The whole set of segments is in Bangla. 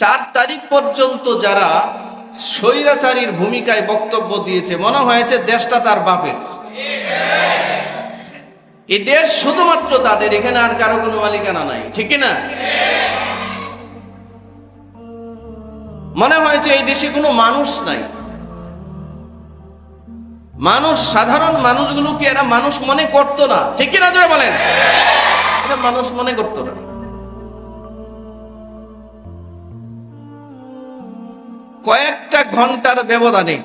চার তারিখ পর্যন্ত যারা স্বৈরাচারীর ভূমিকায় বক্তব্য দিয়েছে, মনে হয়েছে দেশটা তার বাপের। এই দেশ শুধুমাত্র তাদের, এখানে আর কারও কোনো মালিকানা নাই, ঠিক না মনে হয়েছে এই দেশে কোনো মানুষ নাই। মানুষ, সাধারণ মানুষগুলোকে এরা মানুষ মনে করতো না, ঠিক কিনা জোরে বলেন? এরা মানুষ মনে করতো না। কয়েকটা ঘণ্টার ব্যবধানে,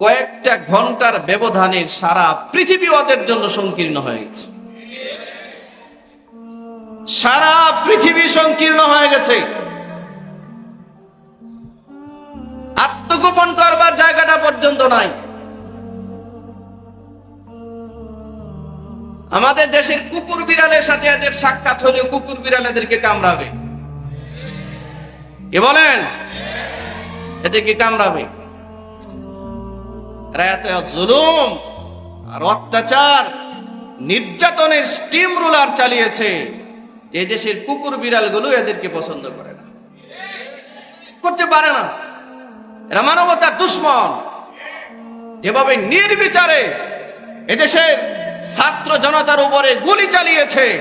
কয়েকটা ঘণ্টার ব্যবধানে সারা পৃথিবী ওদের জন্য সংকীর্ণ হয়ে গেছে। সারা পৃথিবী সংকীর্ণ হয়ে গেছে। আত্মগোপন করবার জায়গাটা পর্যন্ত নাই। আমাদের দেশের কুকুর বিড়ালের সাথে এদের সাক্ষাৎ হলেও কুকুর বিড়াল এদেরকে কামড়াবে। কি বলেন? এদেরকে কামড়াবে? এরা এত জুলুম আর অত্যাচার, নির্যাতনের স্টিম রুলার চালিয়েছে। এই দেশের কুকুর বিড়ালগুলো এদেরকে পছন্দ করে না। করতে পারে না। এরা মানবতার দুশ্মন। যেভাবে নির্বিচারে এদেশের ছাত্র জনতার উপরে গুলি চালিয়েছে,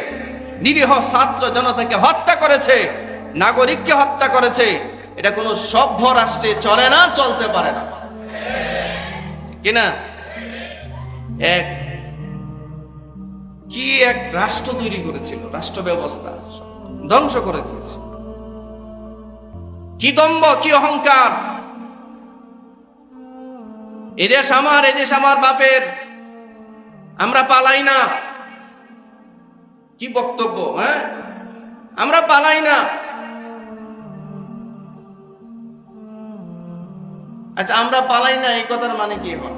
নিরীহ ছাত্র জনতাকে হত্যা করেছে নাগরিককে হত্যা করেছে, এটা কোনো সভ্য রাষ্ট্রে চলে না, চলতে পারে না। কিনা এক, কি এক রাষ্ট্র তৈরি করেছিল? রাষ্ট্র ব্যবস্থা ধ্বংস করে দিয়েছে। কি দম্ভ, কি অহংকার? এদেশ আমার এদেশ আমার বাপের। আমরা পালাই না। কি বক্তব্য হ্যাঁ? আমরা পালাই না। আচ্ছা আমরা পালাই না, এই কথার মানে কি হয়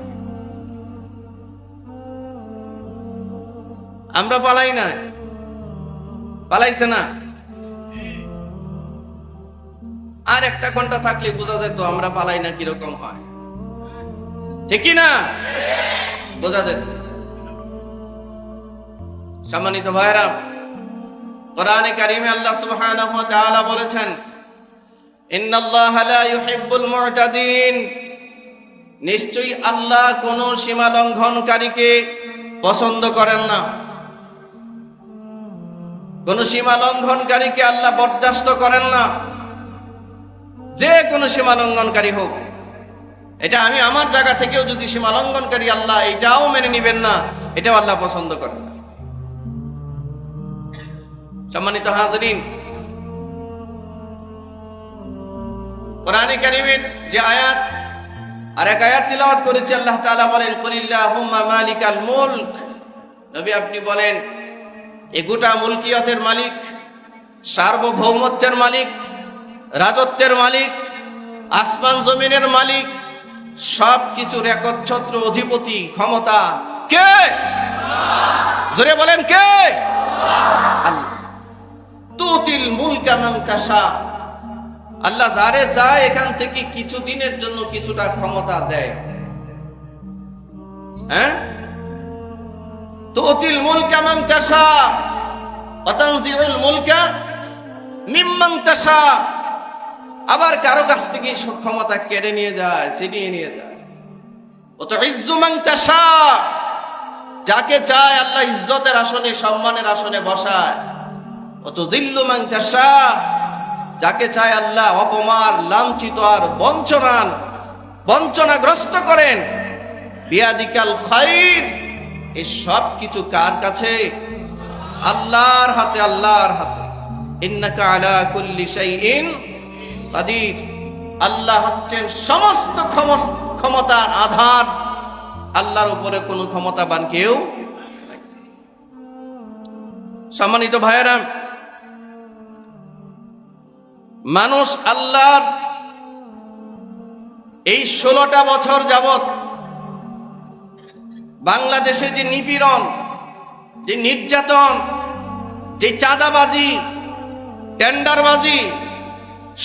আমরা পালাই না। পালাইছে না। আর একটা ঘণ্টা থাকলে বোঝা যেত আমরা পালাই না কীরকম হয়। ঠিক না? বোঝা যেত সম্মানিত ভাইরা কোরআনে কারিমে আল্লাহ সুবহানাহু ওয়া তাআলা বলেছেন নিশ্চয়ই আল্লাহ কোন সীমা লঙ্ঘনকারীকে পছন্দ করেন না। কোন সীমা লঙ্ঘনকারীকে আল্লাহ বরদাস্ত করেন না। যে কোনো সীমা লঙ্ঘনকারী হোক। এটা আমি আমার জায়গা থেকেও যদি সীমা লঙ্ঘনকারী আল্লাহ, এটাও মেনে নিবেন না, এটাও আল্লাহ পছন্দ করেন না। সম্মানিত হাজরিন কোরআনে কারিমের যে আয়াত আর এক আয়াত তিলাওয়াত করেছে আল্লাহ তাআলা বলেন, কুলিল্লাহুম্মা মালিকাল মুলক। নবী আপনি বলেন, এ গোটা মুলকিয়তের মালিক, সার্বভৌমত্বের মালিক, রাজত্বের মালিক, আসমান জমিনের মালিক সব কিছুর একচ্ছত্র অধিপতি, ক্ষমতা কে? জোরে বলেন, কে? তুতিল মুলকা তাশা। আল্লাহ যারে চায় এখান থেকে কিছু দিনের জন্য কিছুটা ক্ষমতা দেয়। হ্যাঁ? তুতিল মুলকা মান তাশা আবার কারও কাছ থেকে ক্ষমতা কেড়ে নিয়ে যায়, ছিনিয়ে নিয়ে যায়। তো যাকে চায় আল্লাহ ইজ্জতের আসনে, সম্মানের আসনে বসায়। অত দিল্লু মাংতাসা যাকে চায় আল্লাহ অপমার, লাঞ্ছিত আর বঞ্চনান বঞ্চনাগ্রস্ত করেন। বিয়াদিকাল খাইর এই সব কিছু কার কাছে? আল্লাহর হাতে আল্লাহর হাতে। ইন্নাকা আলা কুল্লি শাইইন কাদির। আল্লাহ হচ্ছেন সমস্ত ক্ষমতার আধার। আল্লাহর উপরে কোনো ক্ষমতাবান কেউ সম্মানিত ভাইয়েরা মানুষ আল্লাহর এই ষোলোটা বছর যাবত বাংলাদেশে যে নিপীড়ন, যে নির্যাতন, যে চাঁদাবাজি, টেন্ডারবাজি,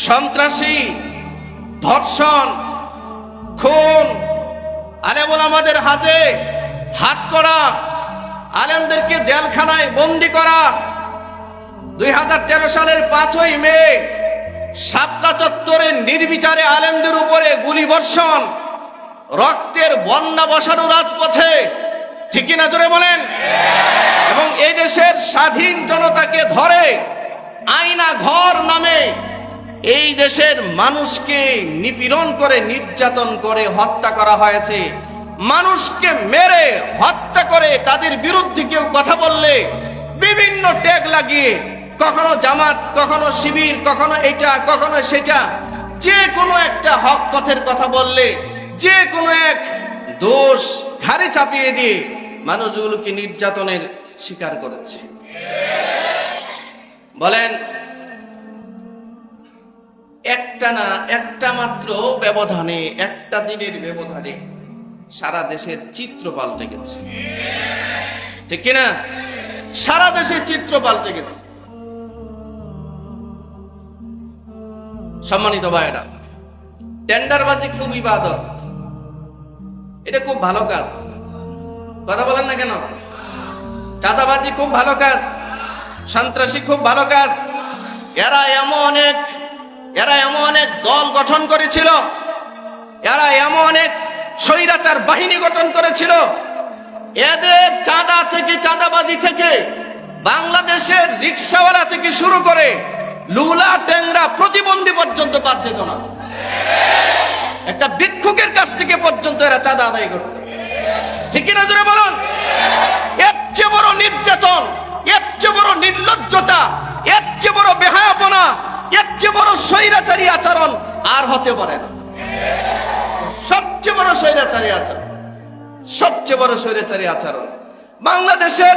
সন্ত্রাসী, ধর্ষণ, খুন, আলেমুল আমাদের হাতে হাত করা, আলেমদেরকে জেলখানায় বন্দি করা, দুই হাজার তেরো সালের পাঁচই মে শাপলা চত্বরে নির্বিচারে আলেমদের উপরে গুলি বর্ষণ রক্তের বন্যা বসানো রাজপথে, ঠিক না জোরে বলেন? এবং এই দেশের স্বাধীন জনতাকে ধরে আয়না ঘর নামে এই দেশের মানুষকে নিপীড়ন করে, নির্যাতন করে হত্যা করা হয়েছে। মানুষকে মেরে হত্যা করে তাদের বিরুদ্ধে কেউ কথা বললে বিভিন্ন ট্যাগ লাগিয়ে কখনো জামাত, কখনো শিবির, কখনো এটা, কখনো সেটা। যে কোনো একটা হক পথের কথা বললে, যে কোনো এক দোষ ঘাড়ে চাপিয়ে দিয়ে মানুষগুলোকে নির্যাতনের শিকার করেছে। বলেন, একটা না, একটা মাত্র ব্যবধানে, একটা দিনের ব্যবধানে সারা দেশের চিত্র পাল্টে গেছে। ঠিক কিনা? সারা দেশের চিত্র পাল্টে গেছে। সম্মানিত ভাইয়েরা, টেন্ডারবাজি খুব ইবাদত। এটা খুব ভালো কাজ। কথা বলেন না কেন? চাঁদাবাজি খুব ভালো কাজ। সন্ত্রাসী খুব ভালো কাজ। এরা এমন অনেক এরা এমন অনেক দল গঠন করেছিল। এরা এমন অনেক স্বৈরাচার বাহিনী গঠন করেছিল। এদের চাঁদা থেকে, চাঁদাবাজি থেকে বাংলাদেশের রিক্সাওয়ালা থেকে শুরু করে লুলা, ট্যাংরা এর চেয়ে বড় স্বৈরাচারী আচরণ আর হতে পারে না। সবচেয়ে বড় স্বৈরাচারী আচরণ। সবচেয়ে বড় স্বৈরাচারী আচরণ। বাংলাদেশের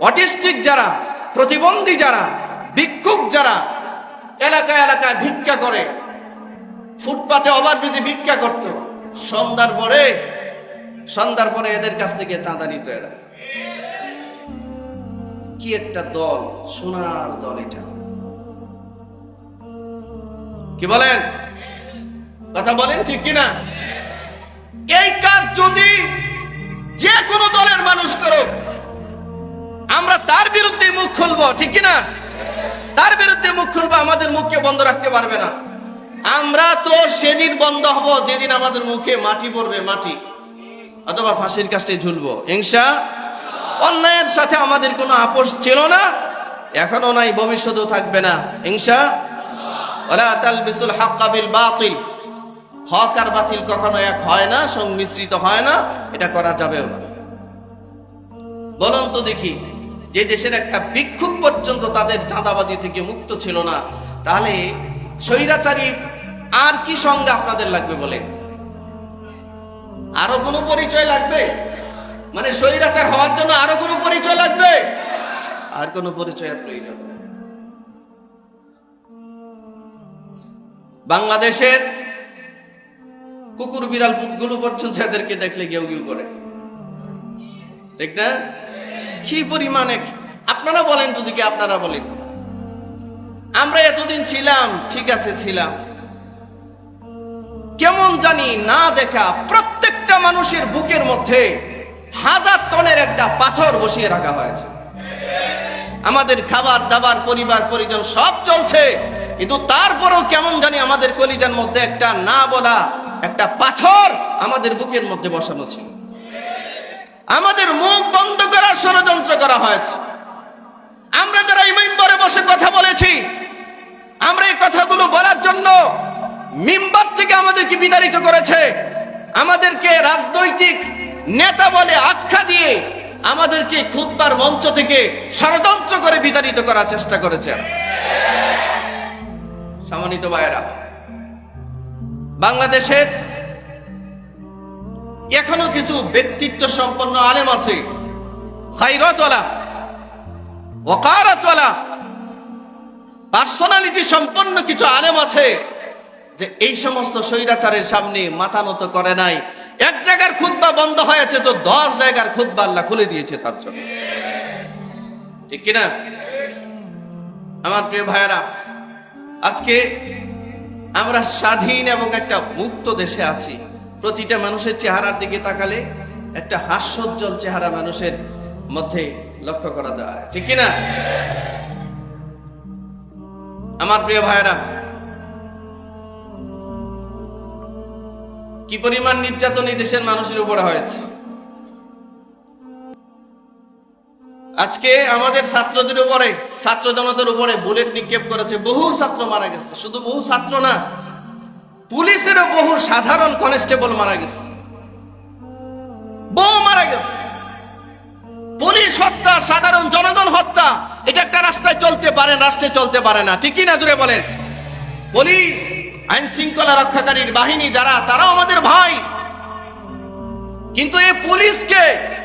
অটিস্টিক যারা, প্রতিবন্ধী যারা, ভিক্ষুক যারা এলাকায় এলাকায় ভিক্ষা করে, ফুটপাতে ওভার ব্রিজে ভিক্ষা করত, সন্ধ্যার পরে সন্ধ্যার পরে এদের কাছ থেকে চাঁদা নিত এরা। কি একটা দল, সোনার দল এটা। কি বলেন? কথা বলেন ঠিক কিনা? এই কাজ যদি যে কোনো দলের মানুষ করুক, আমরা তার বিরুদ্ধে মুখ খুলবো, ঠিক কিনা? তার বিরুদ্ধে মুখ খুলবো, আমাদের মুখকে বন্ধ রাখতে পারবে না। আমরা তো সেদিন বন্ধ হব, যেদিন আমাদের মুখে মাটি পড়বে, মাটি। অথবা ফাঁসির কাছে ঝুলবো। হিংসা? অন্যায়ের সাথে আমাদের কোনো আপোষ ছিল না, এখনও নাই, ভবিষ্যতেও থাকবে না। হিংসা? ওলা তালবিসুল হাক্কা বিল বাতিল। হক আর বাতিল কখনো এক হয় না, সংমিশ্রিত হয় না, এটা করা যাবেও না। বলুন তো দেখি, যে দেশের একটা ভিক্ষুক পর্যন্ত তাদের চাঁদাবাজি থেকে মুক্ত ছিল না, তাহলে স্বৈরাচারী আর কি সঙ্গে আপনাদের লাগবে বলেন? আরও কোনো পরিচয় লাগবে? মানে স্বৈরাচার হওয়ার জন্য আরও কোনো পরিচয় লাগবে? আর কোনো পরিচয়ের প্রয়োজন বাংলাদেশের কুকুর বিড়াল পুকগুলো পর্যন্ত এদেরকে দেখলে গেউ গেউ করে। ঠিক না? কি পরিমাণে? আপনারা বলেন যদি কি আপনারা বলেন। আমরা এতদিন ছিলাম, ঠিক আছে ছিলাম। কেমন জানি না দেখা প্রত্যেকটা মানুষের বুকের মধ্যে হাজার টনের একটা পাথর বসিয়ে রাখা হয়েছে। আমাদের খাবার দাবার পরিবার পরিজন সব চলছে। কিন্তু তারপরেও কেমন জানি আমাদের কলিজার মধ্যে একটা না বলা, একটা পাথর আমাদের বুকের মধ্যে বসানো ছিল। আমাদের মুখ বন্ধ করার ষড়যন্ত্র করা হয়েছে। আমরা যারা ইমাইম্বরে বসে কথা বলেছি, আমরা এই কথাগুলো বলার জন্য মিম্বার থেকে আমাদেরকে বিতাড়িত করেছে। আমাদেরকে রাজনৈতিক নেতা বলে আখ্যা দিয়ে আমাদেরকে খুদবার মঞ্চ থেকে ষড়যন্ত্র করে বিতাড়িত করার চেষ্টা করেছে। সম্মানিত ভাইয়েরা বাংলাদেশের এখনও কিছু ব্যক্তিত্ব সম্পন্ন আলেম আছে। পার্সোনালিটি সম্পন্ন কিছু আলেম আছে যে এই সমস্ত স্বৈরাচারের সামনে মাথা নত করে নাই। এক জায়গার খুদ্া বন্ধ হয়েছে তো দশ জায়গার খুদ্া আল্লাহ খুলে দিয়েছে তার জন্য। ঠিক কিনা? আমার প্রিয় ভাইয়েরা আজকে আমরা স্বাধীন এবং একটা মুক্ত দেশে আছি। প্রতিটা মানুষের চেহারার দিকে তাকালে একটা হাস্যোজ্জ্বল চেহারা মানুষের মধ্যে লক্ষ্য করা যায়। ঠিক কিনা? আমার প্রিয় ভাইরা কি পরিমাণ নির্যাতন এই দেশের মানুষের উপরে হয়েছে? আজকে আমাদের ছাত্রদের উপরে, ছাত্র জনতার উপরে বুলেট নিক্ষেপ করেছে, বহু ছাত্র মারা গেছে। শুধু বহু ছাত্র না, পুলিশেরও বহু সাধারণ কনস্টেবল মারা গেছে। বহু মারা গেছে। পুলিশ হত্যা, সাধারণ জনগণ হত্যা, এটা একটা রাস্তায় চলতে পারে, রাষ্ট্রে চলতে পারে না। ঠিকই না দূরে বলেন? পুলিশ, আইন শৃঙ্খলা রক্ষাকারীর বাহিনী যারা, তারাও আমাদের ভাই। কিন্তু এই পুলিশকে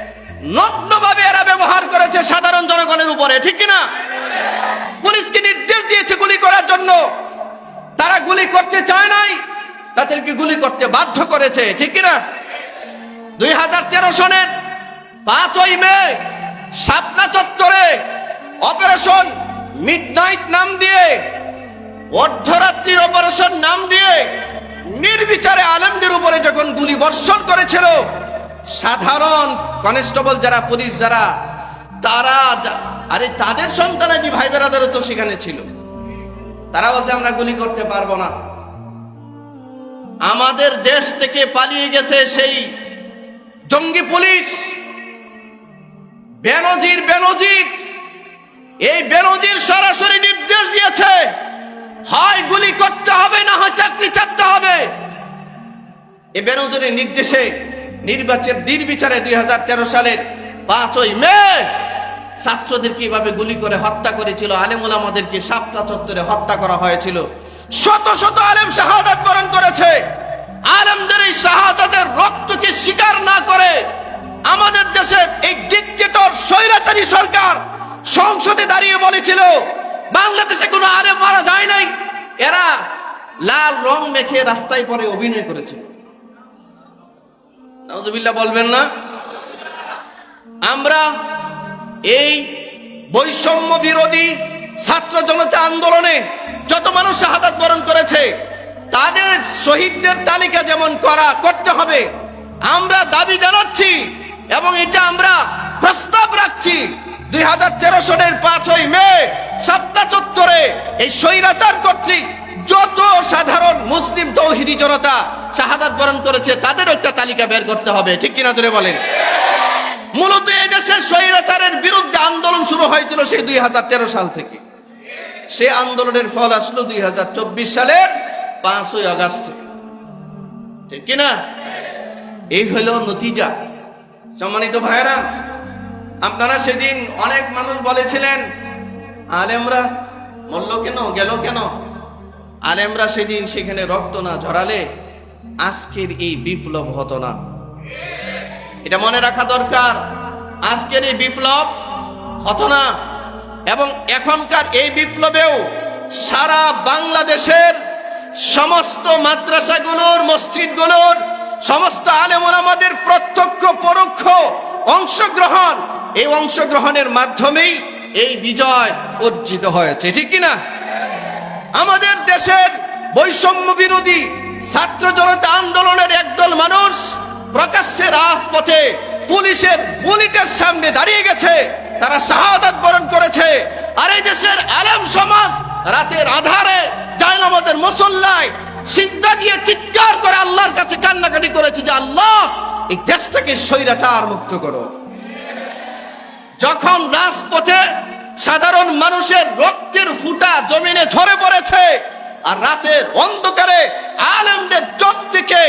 নগ্নভাবে এরা ব্যবহার করেছে সাধারণ জনগণের উপরে, ঠিক কিনা? পুলিশকে নির্দেশ দিয়েছে গুলি করার জন্য। তারা গুলি করতে চায় নাই, তাদেরকে গুলি করতে বাধ্য করেছে, ঠিক কিনা? দুই হাজার তেরো সনের পাঁচই মে শাপনা চত্বরে অপারেশন মিডনাইট নাম দিয়ে, অর্ধরাত্রির অপারেশন নাম দিয়ে নির্বিচারে আলেমদের উপরে যখন গুলি বর্ষণ করেছিল সাধারণ কনস্টেবল যারা, পুলিশ যারা, তারা আরে তাদের সন্তানাদি ভাই বেরাদারও তো সেখানে ছিল? তারা বলছে, আমরা গুলি করতে পারব না। আমাদের দেশ থেকে পালিয়ে গেছে সেই জঙ্গি পুলিশ। বেনজির বেনজির, এই বেনজির সরাসরি নির্দেশ দিয়েছে, হয় গুলি করতে হবে, না হয় চাকরি চাকতে হবে। এই বেনজিরের নির্দেশে নির্বাচন নির্বিচারে দুই সালের পাঁচই মে ছাত্রদের কীভাবে গুলি করে হত্যা করেছিল? আলেমুল আমাদেরকে সাপটা চত্বরে হত্যা করা হয়েছিল। শত শত আলেম শাহাদাত বরণ করেছে। আলেমদের এই শাহাদাতের রক্তকে স্বীকার না করে আমাদের দেশের এই ডিকটেটর স্বৈরাচারী সরকার সংসদে দাঁড়িয়ে বলেছিল, বাংলাদেশে কোনো আলেম মারা যায় নাই। এরা লাল রং মেখে রাস্তায় পরে অভিনয় করেছিল। নজবিল্লা বলবেন না। আমরা এই বৈষম্য বিরোধী ছাত্র জনতা আন্দোলনে যত মানুষ শাহাদাত বরণ করেছে, তাদের শহীদদের তালিকা যেমন করা, করতে হবে। আমরা দাবি জানাচ্ছি এবং এটা আমরা প্রস্তাব রাখছি দুই হাজার তেরো সনের পাঁচই মে সাতটা চত্বরে এই স্বৈরাচার কর্তৃক যত সাধারণ মুসলিম তৌহিদি জনতা শাহাদাত বরণ করেছে, তাদের একটা তালিকা বের করতে হবে। ঠিক কিনা জোরে বলেন? মূলত এই দেশের স্বৈরাচারের বিরুদ্ধে আন্দোলন শুরু হয়েছিল সেই দুই হাজার তেরো সাল থেকে। সে আন্দোলনের ফল আসলো দুই হাজার চব্বিশ সালের পাঁচই আগস্ট ঠিক কিনা? এই হলো নতিজা। সম্মানিত ভাইরা আপনারা সেদিন অনেক মানুষ বলেছিলেন আলেমরা মরল কেন? গেল কেন? আলেমরা সেদিন সেখানে রক্ত না ঝরালে আজকের এই বিপ্লব হতো না। এটা মনে রাখা দরকার, আজকের এই বিপ্লব হতো না। এবং এখনকার এই বিপ্লবেও সারা বাংলাদেশের সমস্ত মাদ্রাসাগুলোর, মসজিদগুলোর, সমস্ত আলেমন আমাদের প্রত্যক্ষ, পরোক্ষ অংশগ্রহণ এই অংশগ্রহণের মাধ্যমেই এই বিজয় অর্জিত হয়েছে। ঠিক কিনা? আমাদের দেশের বৈষম্য বিরোধী ছাত্র জনতা আন্দোলনের একদল মানুষ প্রকাশ্যে রাজপথে পুলিশের বুলেটের সামনে দাঁড়িয়ে গেছে। তারা শাহাদাত বরণ করেছে। আর এই দেশের আলেম সমাজ রাতের আধারে জায়নামাজের মুসল্লায় সিজদা দিয়ে চিৎকার করে আল্লাহর কাছে কান্নাকাটি করেছে যে, আল্লাহ, এই দেশটাকে স্বৈরাচার মুক্ত করো। যখন রাজপথে সাধারণ মানুষের রক্তের ফুটা জমিনে ঝরে পড়েছে আর রাতের অন্ধকারে আলেমদের চোখ থেকে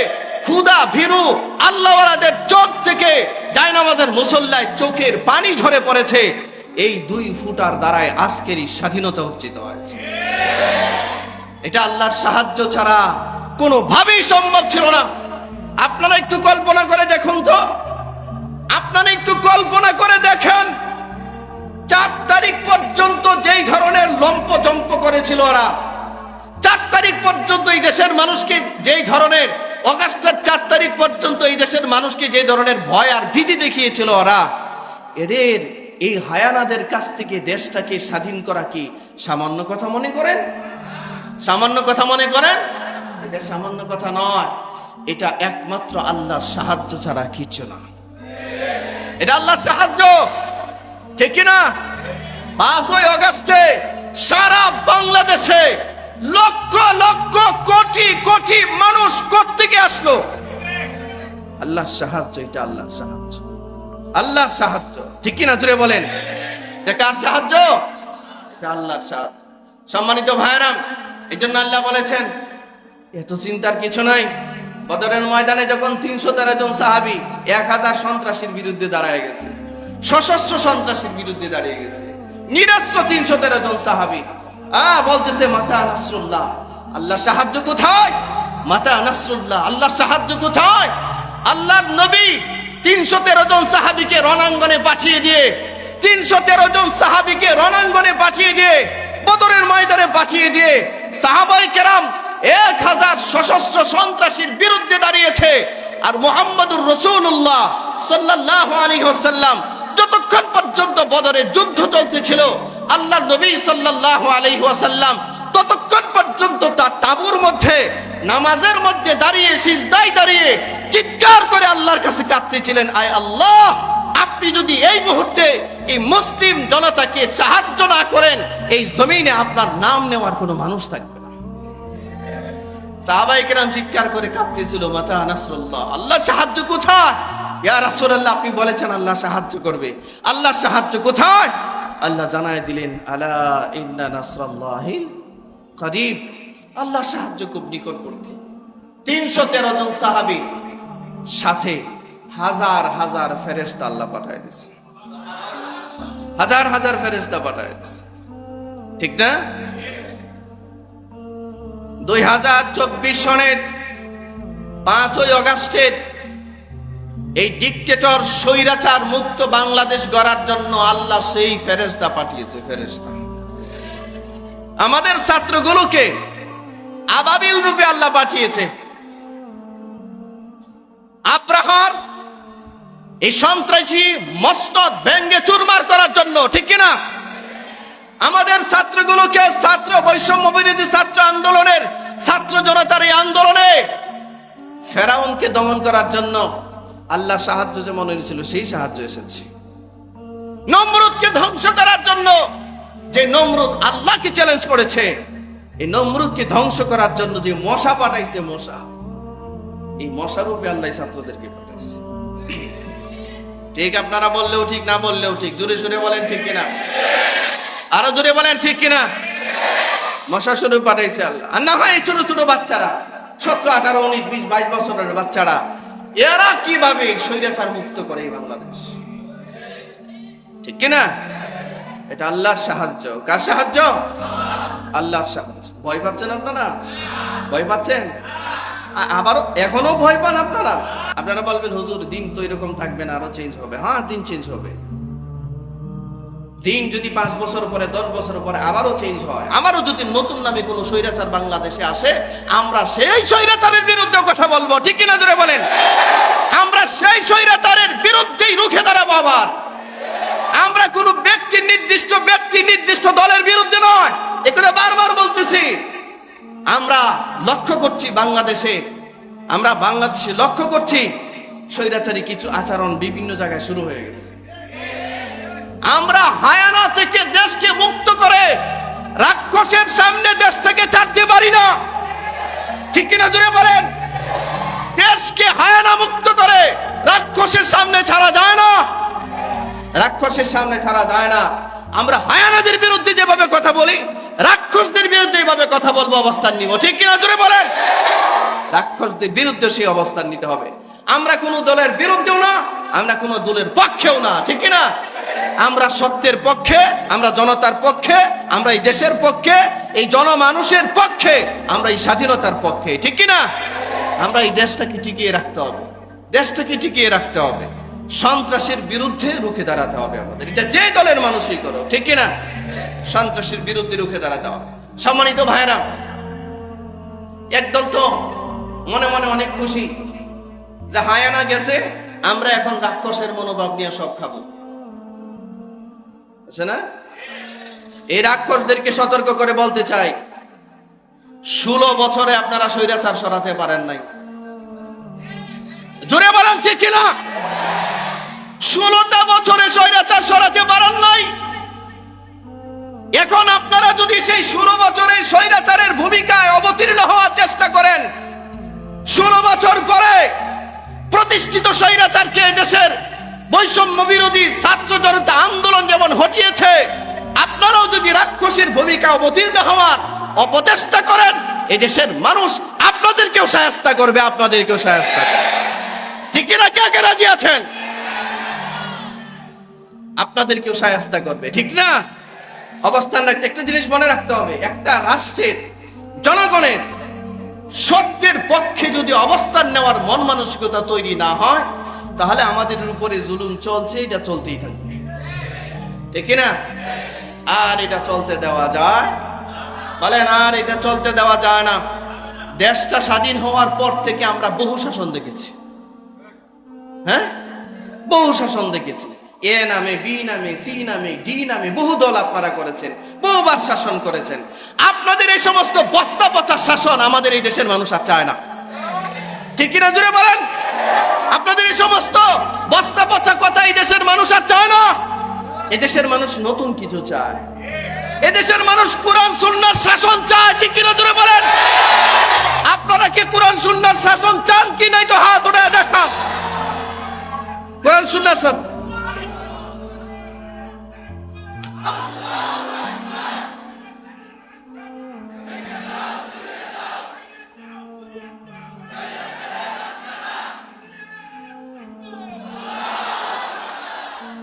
ক্ষুদা ভীরু, আল্লাহওয়ালাদের চোখ থেকে জায়নামাজের মুসল্লায় চোখের পানি ঝরে পড়েছে। এই দুই ফুটার দ্বারাই আজকের এই স্বাধীনতা অর্জিত হয়েছে। এটা আল্লাহর সাহায্য ছাড়া কোনোভাবেই সম্ভব ছিল না। আপনারা একটু কল্পনা করে দেখুন তো। আপনারা একটু কল্পনা করে দেখেন। চার তারিখ পর্যন্ত যেই ধরনের লম্প জম্প করেছিল ওরা তারিখ পর্যন্ত এই দেশের মানুষকে যেই ধরনের, অগাস্টের চার তারিখ পর্যন্ত এই দেশের মানুষকে যে ধরনের ভয় আর ভীতি দেখিয়েছিল ওরা, এদের এই হায়ানাদের কাছ থেকে দেশটাকে স্বাধীন করা কি সামান্য কথা মনে করেন? সামান্য কথা মনে করেন? এটা সামান্য কথা নয়। এটা একমাত্র আল্লাহর সাহায্য ছাড়া কিছু না। এটা আল্লাহর সাহায্য। ঠিক না পাঁচই অগাস্টে সারা বাংলাদেশে লক্ষ লক্ষ, কোটি কোটি মানুষ কোত্থেকে আসলো? আল্লাহ সাহায্য, এটা আল্লাহ সাহায্য। আল্লাহ সাহায্য। ঠিক কিনা জুড়ে বলেন? কার সাহায্য? এটা আল্লাহর সাহায্য। সম্মানিত ভাইরাম এই জন্য আল্লাহ বলেছেন, এত চিন্তার কিছু নাই। বদরের ময়দানে যখন তিনশো তেরো জন সাহাবি এক হাজার সন্ত্রাসীর বিরুদ্ধে দাঁড়ায় গেছে, সশস্ত্র সন্ত্রাসীর বিরুদ্ধে দাঁড়িয়ে গেছে, নিরস্ত্র তিনশো তেরো জন সাহাবি আ, বলতেছে, মাতা নাসরুল্লাহ। আল্লাহ সাহায্য কোথায়? মাতা নাসরুল্লাহ আল্লাহ সাহায্য কোথায়? আল্লাহর নবী তিনশো তেরো জন সাহাবিকে রণাঙ্গনে পাঠিয়ে দিয়ে, তিনশো তেরো জন সাহাবিকে রণাঙ্গনে পাঠিয়ে দিয়ে, বদরের ময়দানে পাঠিয়ে দিয়ে সাহাবাই কেরাম এক হাজার সশস্ত্র সন্ত্রাসীর বিরুদ্ধে দাঁড়িয়েছে। আর মোহাম্মদুর রসুল্লাহ সাল্লাহ আলী হোসাল্লাম যতক্ষণ পর্যন্ত বদরের যুদ্ধ চলতেছিল আল্লাহ নবী সাল্লাহ আলী ওয়াসাল্লাম ততক্ষণ পর্যন্ত তার তাবুর মধ্যে, নামাজের মধ্যে দাঁড়িয়ে সিজদাই দাঁড়িয়ে চিৎকার করে আল্লাহর কাছে কাঁদতেছিলেন, আয় আল্লাহ, আপনি যদি এই মুহূর্তে এই মুসলিম জনতাকে সাহায্য না করেন, এই জমিনে আপনার নাম নেওয়ার কোনো মানুষ থাকবে না। সাহাবাই কেরাম চিৎকার করে কাঁদতেছিল, মাতা নাসরুল্লাহ আল্লাহর সাহায্য কোথায়? ইয়া রাসূলুল্লাহ, আপনি বলেছেন আল্লাহ সাহায্য করবে। আল্লাহর সাহায্য কোথায়? আল্লাহ জানায় দিলেন, আলা ইন্না নাসরাল্লাহিল করিব। আল্লাহ সাহায্য খুব নিকটবর্তী। তিনশো তেরো জন সাহাবি সাথে হাজার হাজার ফেরেস্তা আল্লাহ পাঠায় দিছে হাজার হাজার ফেরেস্তা পাঠায় দিছে ঠিক না? দুই হাজার চব্বিশ সনের পাঁচই অগাস্টের এই ডিকটেটর স্বৈরাচার মুক্ত বাংলাদেশ গড়ার জন্য আল্লাহ সেই ফেরেস্তা পাঠিয়েছে ফেরেস্তা আমাদের ছাত্রগুলোকে আবাবিল রূপে আল্লাহ পাঠিয়েছে। আব্রাহার, এই সন্ত্রাসী মসনদ ভেঙ্গে চুরমার করার জন্য, ঠিক কিনা? আমাদের ছাত্রগুলোকে ছাত্র বৈষম্য বিরোধী ছাত্র আন্দোলনের, ছাত্র জনতার এই আন্দোলনে ফেরাউনকে দমন করার জন্য আল্লাহ সাহায্য যে মনে এনেছিল, সেই সাহায্য এসেছে। নমরুদকে ধ্বংস করার জন্য যে নমরুদ আল্লাহকে চ্যালেঞ্জ করেছে, এই নমরুদকে ধ্বংস করার জন্য যে মশা পাঠাইছে মশা, এই মশা রূপে আল্লাহ ছাত্রদেরকে পাঠাইছে। ঠিক আপনারা বললেও ঠিক, না বললেও ঠিক, জোরে সুরে বলেন ঠিক কিনা? আরও জোরে বলেন ঠিক কিনা? মশা শুরু পাঠাইছে আল্লাহ। আর না হয় ছোট ছোট বাচ্চারা, সতেরো, আঠারো, উনিশ, বিশ, বাইশ বছরের বাচ্চারা এরা কীভাবে স্বৈরাচার মুক্ত করে এই বাংলাদেশ? ঠিক কিনা? এটা আল্লাহর সাহায্য। কার সাহায্য? আল্লাহর সাহায্য। ভয় পাচ্ছেন আপনারা? ভয় পাচ্ছেন? আবার এখনও ভয় পান আপনারা? আপনারা বলবেন, হুজুর, দিন তো এরকম থাকবে না, আরও চেঞ্জ হবে। হ্যাঁ দিন চেঞ্জ হবে। দিন যদি পাঁচ বছর পরে, দশ বছর পরে আবারও চেঞ্জ হয় আমারও যদি নতুন নামে কোনো স্বৈরাচার বাংলাদেশে আসে, আমরা সেই স্বৈরাচারের বিরুদ্ধে কথা বলব। ঠিক কিনা জোরে বলেন? আমরা সেই স্বৈরাচারের বিরুদ্ধেই রুখে দাঁড়াবো আবার। আমরা কোন ব্যক্তি নির্দিষ্ট ব্যক্তি নির্দিষ্ট দলের বিরুদ্ধে নয়। এগুলো বারবার বলতেছি। আমরা লক্ষ্য করছি বাংলাদেশে, আমরা বাংলাদেশে লক্ষ্য করছি স্বৈরাচারী কিছু আচরণ বিভিন্ন জায়গায় শুরু হয়ে গেছে। আমরা হায়ানা থেকে দেশকে মুক্ত করে রাক্ষসের সামনে দেশ থেকে ছাড়তে পারি না। ঠিক কিনা জুড়ে বলেন? দেশকে হায়ানা মুক্ত করে রাক্ষসের সামনে ছাড়া যায় না। রাক্ষসের সামনে ছাড়া যায় না। আমরা হায়ানাদের বিরুদ্ধে যেভাবে কথা বলি, রাক্ষসদের বিরুদ্ধে এইভাবে কথা বলব, অবস্থান নিব। ঠিক কিনা জোরে বলেন? রাক্ষসদের বিরুদ্ধে সেই অবস্থান নিতে হবে। আমরা কোনো দলের বিরুদ্ধেও না, আমরা কোনো দলের পক্ষেও না, ঠিক কিনা? আমরা সত্যের পক্ষে, আমরা জনতার পক্ষে, আমরা এই দেশের পক্ষে, এই জনমানুষের পক্ষে, আমরা এই স্বাধীনতার পক্ষে, ঠিক কিনা? আমরা এই দেশটাকে টিকিয়ে রাখতে হবে, দেশটাকে টিকিয়ে রাখতে হবে, সন্ত্রাসের বিরুদ্ধে রুখে দাঁড়াতে হবে আমাদের। এটা যে দলের মানুষই করো ঠিক কিনা? সন্ত্রাসের বিরুদ্ধে রুখে দাঁড়াতে হবে। সম্মানিত ভাইরা একদল তো মনে মনে অনেক খুশি যে হায়ানা গেছে, আমরা এখন রাক্ষসের মনোভাব নিয়ে সব খাব। না? এই রাক্ষসদেরকে সতর্ক করে বলতে চাই, ষোলো বছরে আপনারা স্বৈরাচার সরাতে পারেন নাই। জোরে বলেন, ঠিক কিনা? ষোলোটা বছরে স্বৈরাচার সরাতে পারেন নাই। এখন আপনারা যদি সেই ষোলো বছরে স্বৈরাচারের ভূমিকায় অবতীর্ণ হওয়ার চেষ্টা করেন, ষোলো বছর পরে প্রতিষ্ঠা প্রতিষ্ঠিত স্বৈরাচারকে এই দেশের বৈষম্য বিরোধী ছাত্র জনতা আন্দোলন যেমন হটিয়েছে আপনারাও যদি রাক্ষসের ভূমিকা অবতীর্ণ হওয়ার অপচেষ্টা করেন এই দেশের মানুষ আপনাদেরকেও সাহায্য করবে, আপনাদেরকেও সাহায্য করবে। ঠিক কিনা কে কে রাজি আছেন? আপনাদেরকেও সাহায্য করবে, ঠিক না? অবস্থান রাখতে একটা জিনিস মনে রাখতে হবে, একটা রাষ্ট্রের জনগণের সত্যের পক্ষে যদি অবস্থান নেওয়ার মন মানসিকতা তৈরি না হয়, তাহলে আমাদের উপরে জুলুম চলছে, এটা চলতেই থাকবে। ঠিক না আর এটা চলতে দেওয়া যায়? বলেন, আর এটা চলতে দেওয়া যায় না। দেশটা স্বাধীন হওয়ার পর থেকে আমরা বহু শাসন দেখেছি। হ্যাঁ? বহু শাসন দেখেছি। এ নামে, বি নামে, সি নামে, ডি নামে বহু দল আপনারা করেছেন, বহুবার শাসন করেছেন। আপনাদের এই সমস্ত বস্তা পচা শাসন আমাদের এই দেশের মানুষ আর চায় না। ঠিকই কিনা জুড়ে বলেন? আপনাদের এই সমস্ত বস্তা পচা কথা এই দেশের মানুষ আর চায় না। এদেশের মানুষ নতুন কিছু চায়। এদেশের মানুষ কোরআন, সুন্নার শাসন চায়, ঠিক কিনা জুড়ে বলেন? আপনারা কি কোরআন, সুন্নার শাসন চান কি নাই? তো হাত উঠে দেখান। কোরআন, সুন্নার সব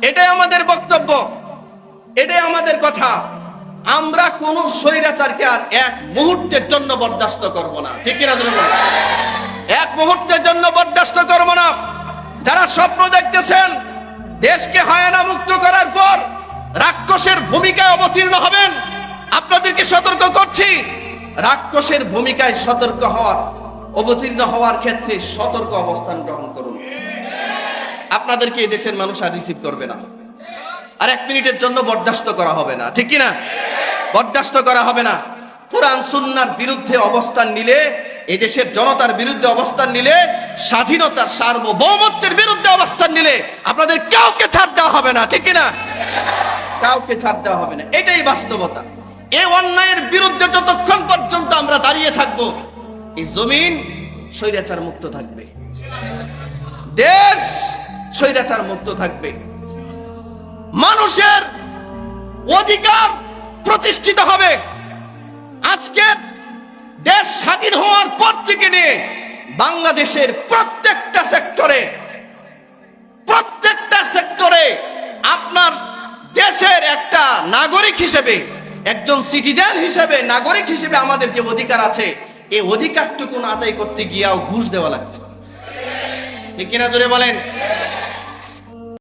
এটাই আমাদের বক্তব্য। এটাই আমাদের কথা। আমরা কোন স্বৈরাচারকে আর এক মুহূর্তের জন্য বরদাস্ত করব না। ঠিক কিনা এক মুহূর্তের জন্য বরদাস্ত করব না। যারা স্বপ্ন দেখতেছেন, দেশকে হায়ানা মুক্ত করার পর রাক্ষসের ভূমিকায় অবতীর্ণ হবেন। আপনাদেরকে সতর্ক করছি, রাক্ষসের ভূমিকায় সতর্ক হওয়ার, অবতীর্ণ হওয়ার ক্ষেত্রে সতর্ক অবস্থান গ্রহণ করুন। আপনাদেরকে এই দেশের মানুষ আর রিসিভ করবে না। আর এক মিনিটের জন্য বরদাস্ত করা হবে না, ঠিক কি না বরদাস্ত করা হবে না। কোরআন, সুন্নার বিরুদ্ধে অবস্থান নিলে এই দেশের জনতার বিরুদ্ধে অবস্থান নিলে, স্বাধীনতার সার্বভৌমত্বের বিরুদ্ধে অবস্থান নিলে আপনাদের কাউকে ছাড় দেওয়া হবে না, ঠিক কি না কাউকে ছাড় দেওয়া হবে না। এটাই বাস্তবতা। এই অন্যায়ের বিরুদ্ধে যতক্ষণ পর্যন্ত আমরা দাঁড়িয়ে থাকব, এই জমিন স্বৈরাচার মুক্ত থাকবে। দেশ স্বৈরাচার মুক্ত থাকবে। মানুষের অধিকার প্রতিষ্ঠিত হবে। আজকে দেশ স্বাধীন হওয়ার পর থেকে নিয়ে বাংলাদেশের প্রত্যেকটা সেক্টরে প্রত্যেকটা সেক্টরে আপনার দেশের একটা নাগরিক হিসেবে, একজন সিটিজেন হিসেবে, নাগরিক হিসেবে আমাদের যে অধিকার আছে, এই অধিকারটুকু আদায় করতে গিয়েও ঘুষ দেওয়া লাগতো ঠিক কিনা জোরে বলেন?